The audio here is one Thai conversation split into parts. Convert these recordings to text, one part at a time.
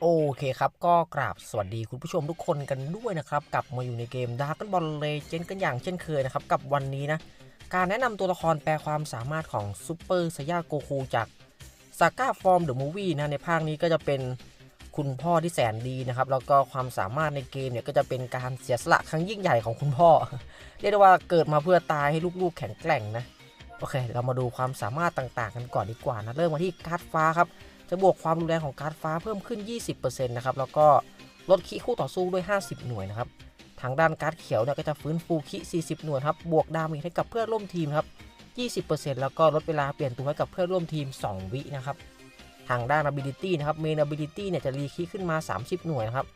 โอเคครับ ก็กราบสวัสดีคุณผู้ชมทุกคนกันด้วยนะครับกลับมาอยู่ในเกม Dragon Ball Legends กันอย่างเช่นเคยนะครับ กับวันนี้นะ การแนะนำตัวละครแปลความสามารถของซูเปอร์ไซยาโกคูจากซาก้าฟอร์มเดอะมูวี่นะในภาคนี้ก็จะเป็นคุณพ่อที่แสนดีนะครับ แล้วก็ความสามารถในเกมเนี่ยก็จะเป็นการเสียสละครั้งยิ่งใหญ่ของคุณพ่อ เรียกได้ว่าเกิดมาเพื่อตายให้ลูกๆแข็งแกร่งนะโอเค เรามาดูความสามารถต่างๆกันก่อนดีกว่านะเริ่มมาที่การ์ดฟ้าครับ จะบวกความรุนแรงของการ์ดฟ้าเพิ่มขึ้น 20%นะครับแล้วก็ลดคีคู่ต่อสู้ด้วย 50 หน่วยนะครับทางด้านการ์ดเขียวเนี่ยก็จะฟื้นฟูคี40 หน่วยครับบวกดาเมจให้กับเพื่อนร่วมทีมครับ20%แล้วก็ลดเวลาเปลี่ยนตัวให้กับเพื่อนร่วมทีม 2 วินะครับทางด้าน ability นะครับ main ability เนี่ยจะรีคีขึ้นมา 30 หน่วยนะครับ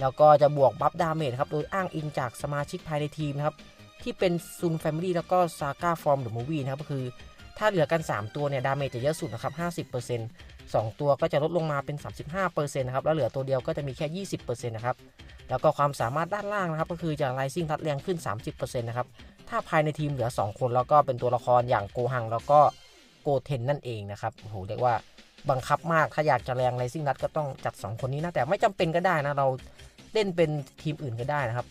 แล้วก็จะบวกบัฟดาเมจครับโดยอ้างอิงจากสมาชิกภายในทีมนะครับที่เป็นซุนแฟมิลี่แล้วก็ซาก้าฟอร์มเดอมูวี่นะครับก็คือ ถ้าเหลือกัน 3 ตัวเนี่ยดาเมจจะเยอะสุดนะครับ 50% 2 ตัวก็จะลดลงมาเป็น 35%นะครับแล้วเหลือตัวเดียวก็จะมีแค่ 20%นะครับแล้วก็ความสามารถด้านล่างนะครับก็คือจะ Rising ทัดแรงขึ้น 30%นะครับถ้าภายในทีมเหลือ 2 คนแล้วก็เป็นตัวละครอย่างโกหังแล้วก็โกเทนนั่นเองนะครับโอ้โหเรียกว่าบังคับมากถ้าอยากจะแรง Rising นัดก็ต้องจัด 2 คนนี้นะแต่ไม่จำเป็นก็ได้นะเราเล่นเป็นทีมอื่นก็ได้นะครับ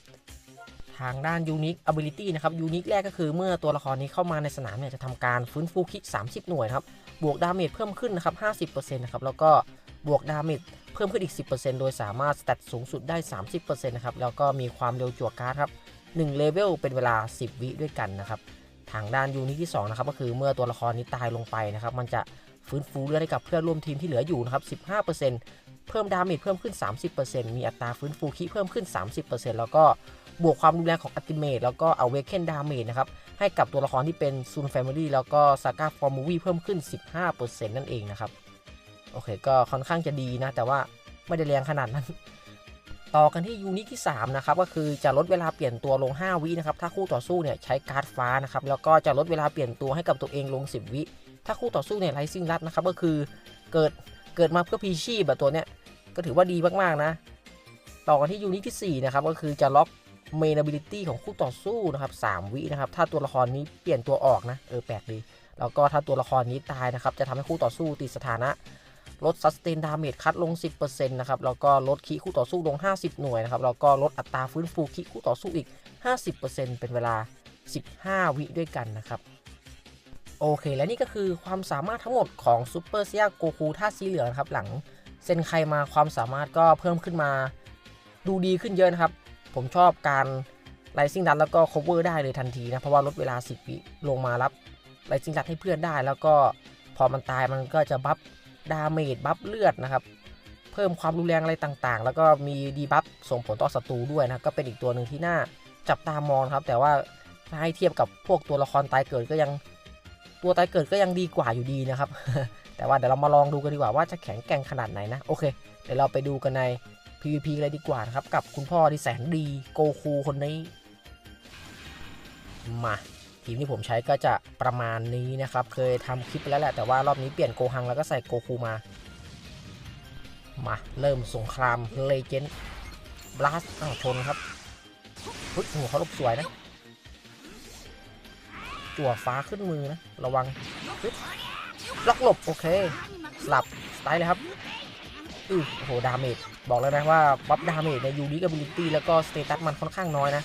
ทางด้าน Unique Ability นะครับ Unique แรกก็คือเมื่อตัวละครนี้เข้ามาในสนามเนี่ยจะทำการฟื้นฟูคิ30 หน่วยครับ บวกดาเมจเพิ่มขึ้นนะครับ 50%นะครับ แล้วก็บวกดาเมจเพิ่มขึ้นอีก 10%โดยสามารถสเตตสูงสุดได้ 30%นะครับ แล้วก็มีความเร็วจั่วการ์ดครับ1เลเวลเป็นเวลา 10 วิด้วยกันนะครับ ทางด้านยูนิตที่2นะครับก็คือเมื่อตัวละครนี้ตายลงไปนะครับ มันจะฟื้นฟูเลือดให้กับเพื่อนร่วมทีมที่เหลืออยู่นะครับ 15%เพิ่มดาเมจเพิ่มขึ้น 30%มีอัตราฟื้นฟูคีเพิ่มขึ้น 30%แล้วก็ บวกความรุนแรงของอัติเมตแล้วก็อเวกเคนดาเมจนะครับ ให้กับตัวละครที่เป็นซูนแฟมิลี่แล้วก็ซาก้าฟอร์มูวี่เพิ่มขึ้น 15%นั่นเองนะครับ โอเค ก็ค่อนข้างจะดีนะ แต่ว่าไม่ได้แรงขนาดนั้น ต่อกันที่ยูนิตที่ 3 นะครับ ก็คือจะลดเวลาเปลี่ยนตัวลง 5 วินะครับ ถ้าคู่ต่อสู้เนี่ยใช้การ์ดฟ้านะครับ แล้วก็จะลดเวลาเปลี่ยนตัวให้กับตัวเองลง 10 วิ ถ้าคู่ต่อสู้เนี่ยไลซิ่งรัดนะครับ ก็คือเกิดเกิดมาเพื่อพีชีพแบบตัวเนี้ยก็ถือว่าดีมากๆนะ ต่อกันที่ยูนิตที่4นะครับก็คือจะล็อก main ability ของคู่ต่อสู้นะครับ3วินะครับ ถ้าตัวละครนี้เปลี่ยนตัวออกนะ เออแปลกดี แล้วก็ถ้าตัวละครนี้ตายนะครับ จะทำให้คู่ต่อสู้ติดสถานะ ลด sustain damage คัดลง 10%นะครับ แล้วก็ลดคีคู่ต่อสู้ลง 50 หน่วยนะครับ แล้วก็ลดอัตราฟื้นฟูคีคู่ต่อสู้อีก 50%เป็นเวลา 15 วิด้วยกันนะครับโอเค และนี่ก็คือความสามารถทั้งหมดของซูเปอร์เซียโกคูท่าสีเหลืองครับ หลังเซนไคมาความสามารถก็เพิ่มขึ้นมา ดูดีขึ้นเยอะนะครับ ผมชอบการไ i ซิ่งดันแล้วก็ cover ได้เลยทันทีนะ เพราะว่าลดเวลา 10 วิลงมารับไ i ซิ่งดันให้เพื่อนได้ แล้วก็พอมันตายมันก็จะบัฟดาเมจบัฟเลือดนะครับเพิ่มความรุนแรงอะไรต่างๆ แล้วก็มีดีบัฟส่งผลต่อศัตรูด้วยนะก็เป็นอีกตัวหนึ่งที่น่าจับตามองครับ แต่ว่าถ้าให้เทียบกับพวกตัวละครตายเกิดก็ยังตัวตายเกิดก็ยังดีกว่าอยู่ดีนะครับ แต่ว่าเดี๋ยวเรามาลองดูกันดีกว่าว่าจะแข็งแกร่งขนาดไหนนะ โอเค เดี๋ยวเราไปดูกันใน PVP เลยดีกว่านะครับ กับคุณพ่อที่แสนดีโกคูคนนี้ มาทีมที่ผมใช้ก็จะประมาณนี้นะครับ เคยทำคลิปไปแล้วแหละ แต่ว่ารอบนี้เปลี่ยนโกฮังแล้วก็ใส่โกคูมา มาเริ่มสงครามเลเจนด์บลัสอ้าวชนครับเฮ้ยโอ้โหเขาลบสวยนะ จั่วฟ้าขึ้นมือนะ ระวังล็อกหลบ โอเคสลับ สไตล์เลยครับ อือโอ้โหดาเมจบอกแล้วนะว่าบัฟดาเมจในยูนิค a บิลิตี้แล้วก็สเตตัสมันค่อนข้างน้อยนะ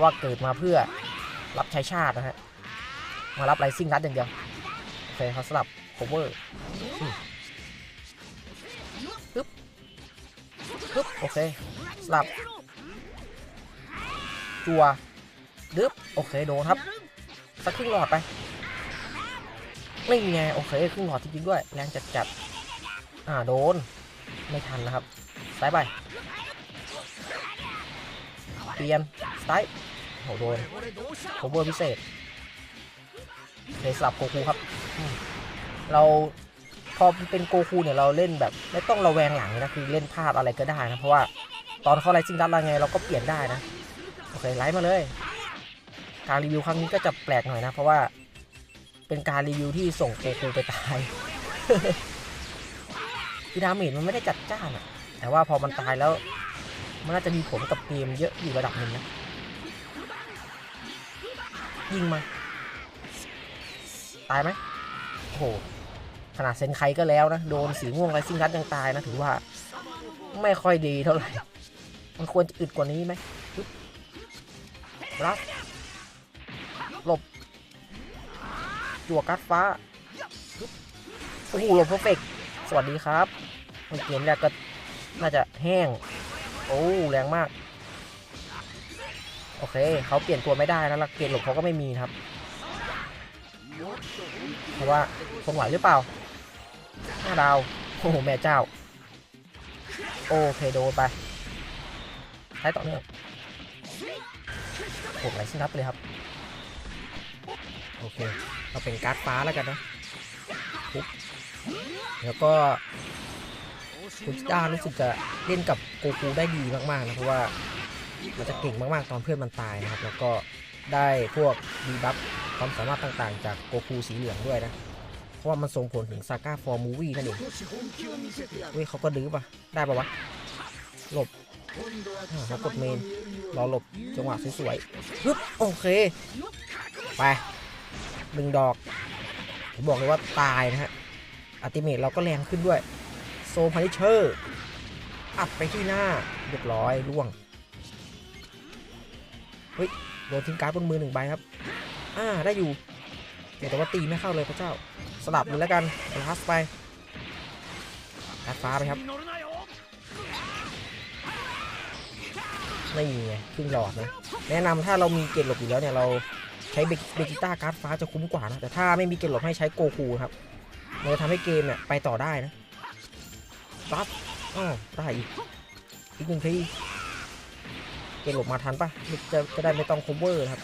ว่าเกิดมาเพื่อรับใช้ชาตินะฮะมารับไรซิ่งรัดอย่างเดียวโอเคเขาสลับโคเวอร์ปึ๊บปึ๊บโอเคสลับจัวดึ๊บโอเคโดนครับสักครึ่งหลอดไปไม่ไงโอเคครึ่งหลอดจริงๆด้วยแรงจัดจัดๆอ่าโดน ไม่ทันนะครับสไตไปเปลี่ยนสไตโหโดนโคเวอร์พิเศษเลยสลับโกคูครับ เราพอเป็นโกคูเนี่ยเราเล่นแบบไม่ต้องระแวงหลังนะคือเล่นพลาดอะไรก็ได้นะ เพราะว่าตอนเข้าไลซิงดัตอะไรไงเราก็เปลี่ยนได้นะโอเคไลฟ์มาเลยการรีวิวครั้งนี้ก็จะแปลกหน่อยนะ เพราะว่าเป็นการรีวิวที่ส่งโกคูไปตาย คือดาเมจมันไม่ได้จัดจ้านอะแต่ว่าพอมันตายแล้ว มันน่าจะมีผลกับเกมเยอะอยู่ระดับหนึ่งนะ ยิงมา ตายไหมโอ้โหขนาดเซนไคก็แล้วนะ โดนสีม่วงไรซิ่งรัดยังตายนะ ถือว่าไม่ค่อยดีเท่าไหร่ มันควรจะอึดกว่านี้ไหมรับหลบจั่วการ์ดฟ้า โอ้โหหลบเพอร์เฟกต์ สวัสดีครับเกมแรกก็น่าจะแห้ง โอ้แรงมาก โอเคเขาเปลี่ยนตัวไม่ได้แล้วลักเกณฑ์หลบเขาก็ไม่มีครับเพราะว่าทนไหวหรือเปล่าห้าดาวโอ้โหแม่เจ้า โอเคโดนไปใช้ต่อเนื่องโหดไหลสิครับเลยครับ โอเคเราเป็นการ์ดฟ้าแล้วกันนะปุ๊บ แล้วก็คุณชิต้ารู้สึกจะเล่นกับโกคูได้ดีมากๆนะเพราะว่ามันจะเก่งมากๆตอนเพื่อนมันตายนะครับ แล้วก็ได้พวกดีบัฟความสามารถต่างๆ จากโกคูสีเหลืองด้วยนะ เพราะว่ามันส่งผลถึงซาก้าฟอร์มูวี่นั่นเองเฮ้ยเขาก็ดื้อปะได้ปะวะ หลบเขากดเมน รอหลบจังหวะสวยๆปึ๊บโอเค ไปหนึ่งดอก ผมบอกเลยว่าตายนะฮะ อัติเมตเราก็แรงขึ้นด้วย โซพานิเชอร์ อัดไปที่หน้า เรียบร้อยล่วง เฮ้ย โดนทิ้งการ์ดบนมือหนึ่งใบครับ อ่า ได้อยู่ แต่ว่าตีไม่เข้าเลยพระเจ้า สลับเลยแล้วกันลาสไปการ์ดฟ้าไปครับไม่มีไงครึ่งหลอดนะ แนะนำถ้าเรามีเกรดหลบอยู่แล้วเนี่ยเราใช้เบเบจิต้าการ์ดฟ้าจะคุ้มกว่านะ แต่ถ้าไม่มีเกรดหลบให้ใช้โกคูครับ มันจะทำให้เกมเนี่ยไปต่อได้นะปั๊บอ้าวได้อีกอีกหนึ่งทีเกรดหลบมาทันปะจะจะได้ไม่ต้องค o เวอร์ครับ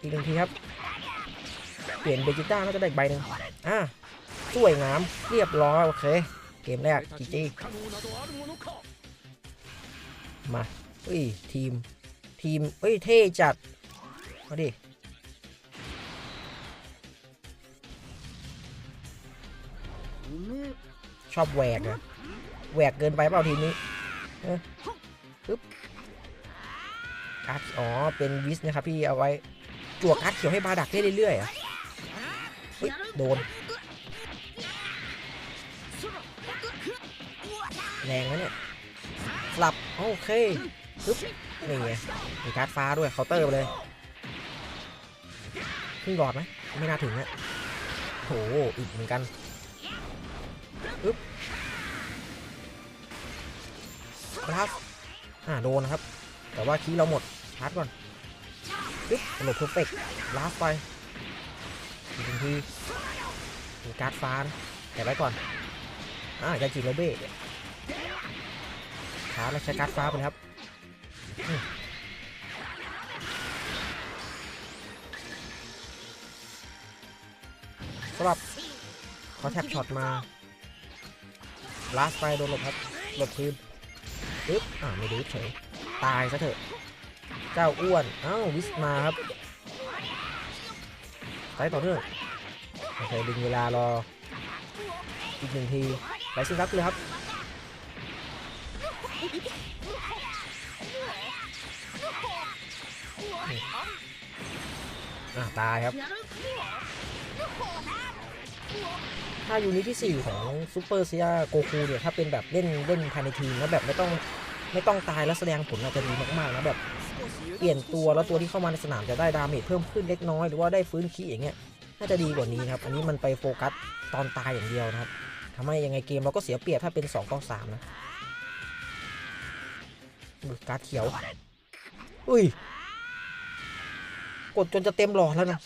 อีกหนึ่งทีครับ เปลี่ยนเบจิต้าน่าจะได้ใบหนึ่งอ่าสวยงามเรียบร้อยโอเค เกมแรกจีจีมาเฮ้ยทีม ทีมเฮ้ยเท่จัด มาดิ ชอบแหวกอะแหวกเกินไปเปล่าทีนี้ปึ๊บการ์ดอ๋อ เป็นวิสนะครับพี่เอาไว้จั่วการ์ดเขียวให้บาดักได้เรื่อยๆอะเฮ้ยโดน แรงนะเนี่ยสลับ โอเคปึ๊บนี่ไงมีการ์ดฟ้าด้วยเคาน์เตอร์ไปเลยครึ่งหลอดไหมไม่น่าถึงอะโหอึดเหมือนกัน ครับอ่าโดนนะครับ แต่ว่าคีย์เราหมดชาร์จก่อนปึ๊บหลบเพอร์เฟกต์ลาสไปอีกหนึ่งที มีการ์ดฟ้านะแต่ไว้ก่อน อ่ายาจิโรเบ้ชาร์จแล้วใช้การ์ดฟ้าไปครับสำหรับเขาแท็บช็อตมาลาสไปโดนหลบครับ หลบคืน ปึ๊บอ่าไม่ดูเฉยตายซะเถอะ เจ้าอ้วน เอ้าวิสมาครับไปต่อเนื่องโอเคดึงเวลารออีกหนึ่งทีไปสิครับเลยครับอ่าตายครับ ถ้ายูนิตที่ 4 ของซูเปอร์เซียโกคูเนี่ยถ้าเป็นแบบเล่นเล่นภายในทีมแล้วแบบไม่ต้องไม่ต้องตายแล้วแสดงผลอาจจะดีมากๆนะแบบเปลี่ยนตัวแล้วตัวที่เข้ามาในสนามจะได้ดาเมจเพิ่มขึ้นเล็กน้อยหรือว่าได้ฟื้นคีอย่างเงี้ยน่าจะดีกว่านี้ครับ อันนี้มันไปโฟกัสตอนตายอย่างเดียวนะครับทำให้ยังไงเกมเราก็เสียเปรียบถ้าเป็น2ต่อ3นะอุ๊ยการ์ดเขียว อุ้ย กดจนจะเต็มหลอดแล้วนะ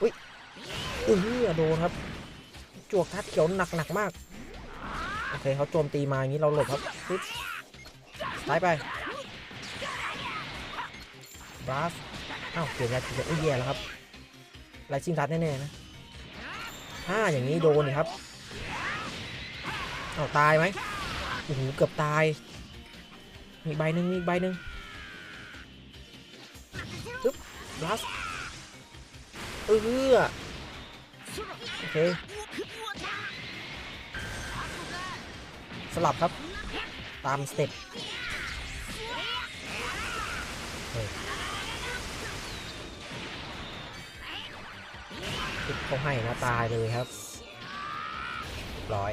อุ้ยเออโดนครับ จวกการ์ดเขียวหนักหนักมาก โอเคเขาโจมตีมาอย่างนี้เราหลบครับปึ๊บซ้ายไปบราสอ้าวเปลี่ยนยาจีจะอุ้ยแย่แล้วครับไลซิงทัดแน่ๆนะถ้าอย่างนี้โดนนี่ครับอ้าวตายไหมโอ้โหเกือบตาย มีใบหนึ่งมีใบหนึ่งปึ๊บบราสเออโอเค สลับครับ ตามสเต็ปติดเขาให้นะตายเลยครับ ร้อย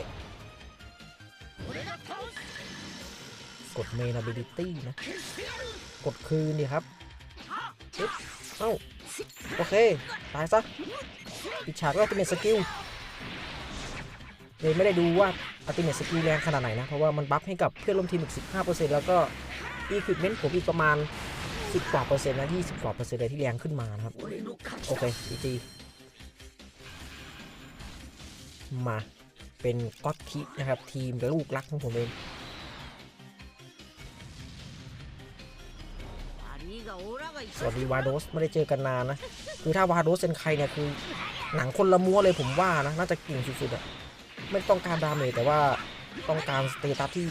กดเมน ability นะ กดคืนดีครับปึ๊บเอ้า โอเค ตายซะปิดฉากด้วยอัลติเมทสกิล เลยไม่ได้ดูว่าอัติเมทสกิลแรงขนาดไหนนะ เพราะว่ามันบัฟให้กับเพื่อนร่วมทีมอีก 15%แล้วก็อีควิปเมนต์ผมอีกประมาณ 10กว่าเปอร์เซ็นต์นะ20กว่าเปอร์เซ็นต์เลยที่แรงขึ้นมานะครับ โอเคจีจีมาเป็นก็อตทินะครับ ทีมลูกรักของผมเองสวัสดีวาโดสไม่ได้เจอกันนานนะ คือถ้าวาโดสเป็นใครเนี่ยคือ หนังคนละมัวเลยผมว่านะ น่าจะเก่งสุดๆอะ ไม่ต้องการดาเมจแต่ว่าต้องการสเตตัสที่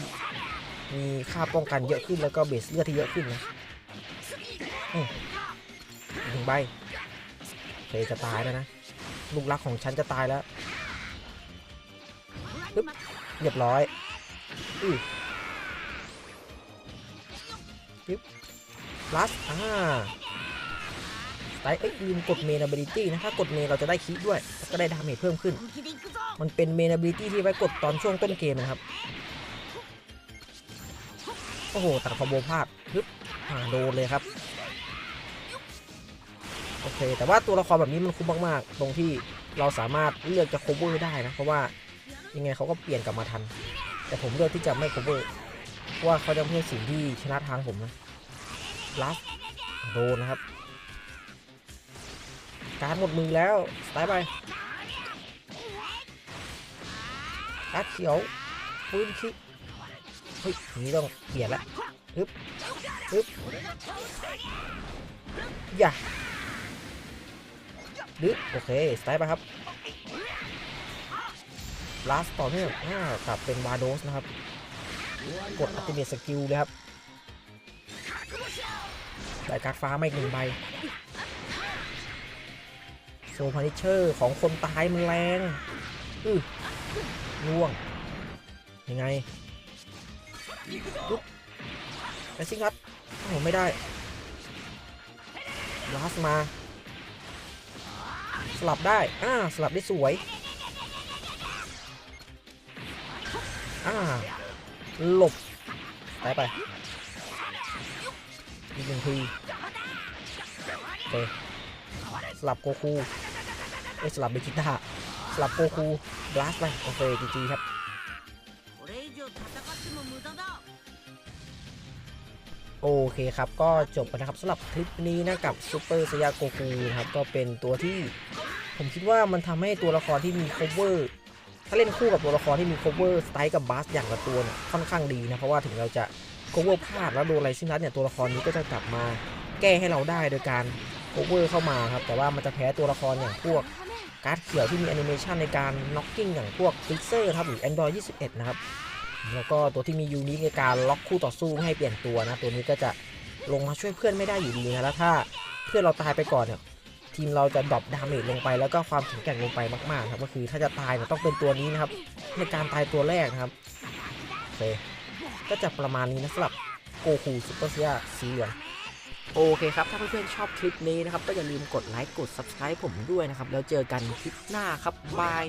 มีค่าป้องกันเยอะขึ้นแล้วก็เบสเลือดที่เยอะขึ้นนะหนึ่งใบเคจะตายแล้วนะ ลูกรักของฉันจะตายแล้วปึ๊บเรียบร้อยอือปึ๊บลัสอ่าไตเอ้ยลืมกดเมน ability นะ ถ้ากดเมนเราจะได้คีด้วย ก็ได้ดาเมจเพิ่มขึ้น มันเป็นเมน ability ที่ไว้กดตอนช่วงต้นเกมนะครับ โอ้โห ตัดคอมโบพลาดฮึบอ่าโดนเลยครับ โอเค แต่ว่าตัวละครแบบนี้มันคุ้มมาก ๆ ตรงที่เราสามารถเลือกจะ cover ได้นะ เพราะว่ายังไงเขาก็เปลี่ยนกลับมาทัน แต่ผมเลือกที่จะไม่ cover เพราะว่าเขาจะไม่ใช่สิ่งที่ชนะทางผมนะลัสโดนนะครับ การหมดมือแล้วสไตล์ไป กาเขียวปืนคิเฮ้ยนี้ต้องเปลี่ยนละฮึบฮึบอย่าดึโอเค สไตล์ไปครับลาสต่อเนื่องอ่ากลับเป็นวาโดสนะครับ กดอัติเมตสกิลเลยครับได้การ์ดฟ้าไมาอีกหนึ่งใบโซพานิเชอร์ของคนตายมันแรง อือ ล่วง ยังไงปุ๊บแอซิงครับโอ้โหไม่ได้ลาสมา สลับได้ อ่า สลับได้สวย อ่า หลบไปไป อีกหนึ่งทีโอเคสลับโกคูเอ้สลับเบจิต้า สลับโกคูบลัสไปโอเคจีจีครับโอเคครับ ก็จบไปนะครับสำหรับคลิปนี้นะกับซูเปอร์สยาโกคูนะครับก็เป็นตัวที่ผมคิดว่ามันทำให้ตัวละครที่มี cover ถ้าเล่นคู่กับตัวละครที่มี cover สไตล์กับบาสอย่างละตัวเนี่ยค่อนข้างดีนะเพราะว่าถึงเราจะ cover พลาดแล้วโดนอะไรซึ่งนั้นเนี่ยตัวละครนี้ก็จะกลับมาแก้ให้เราได้โดยการ cover เข้ามาครับแต่ว่ามันจะแพ้ตัวละครอย่างพวก การ์ดเขียวที่มีแอนิเมชันในการ knocking อย่างพวก Fixer ครับหรือ Android 21 นะครับ แล้วก็ตัวที่มียูนิคในการล็อกคู่ต่อสู้ให้เปลี่ยนตัวนะ ตัวนี้ก็จะลงมาช่วยเพื่อนไม่ได้อยู่ดีนะ แล้วถ้าเพื่อนเราตายไปก่อนเนี่ยทีมเราจะดรอปดาเมจลงไปแล้วก็ความแข็งแกร่งลงไปมากๆครับก็คือถ้าจะตายเนี่ยต้องเป็นตัวนี้นะครับ ในการตายตัวแรกนะครับโอเคก็จะประมาณนี้นะสำหรับโกคูซุปเปอร์เซียสีเหลือง โอเคครับ ถ้าเพื่อนๆชอบคลิปนี้นะครับ ก็อย่าลืมกดไลค์กด subscribe ผมด้วยนะครับ แล้วเจอกันคลิปหน้าครับ บาย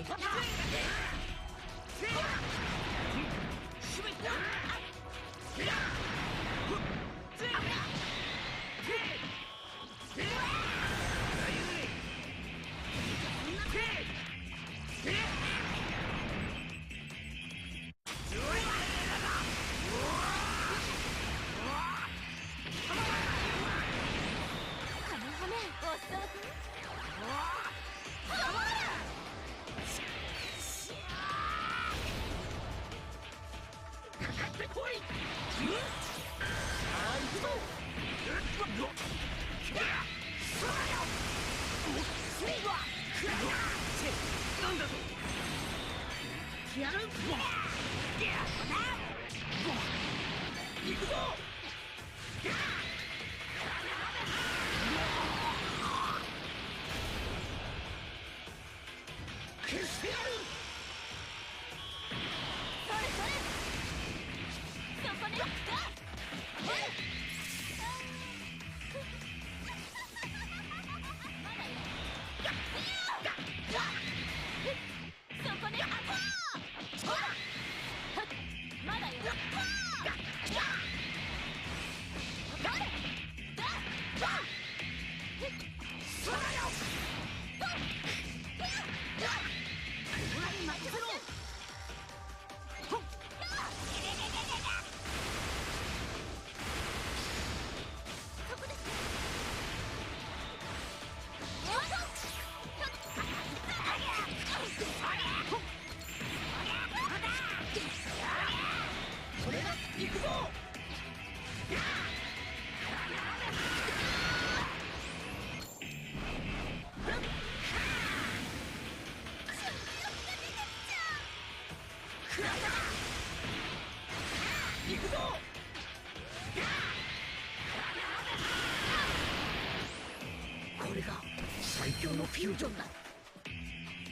っやる。これが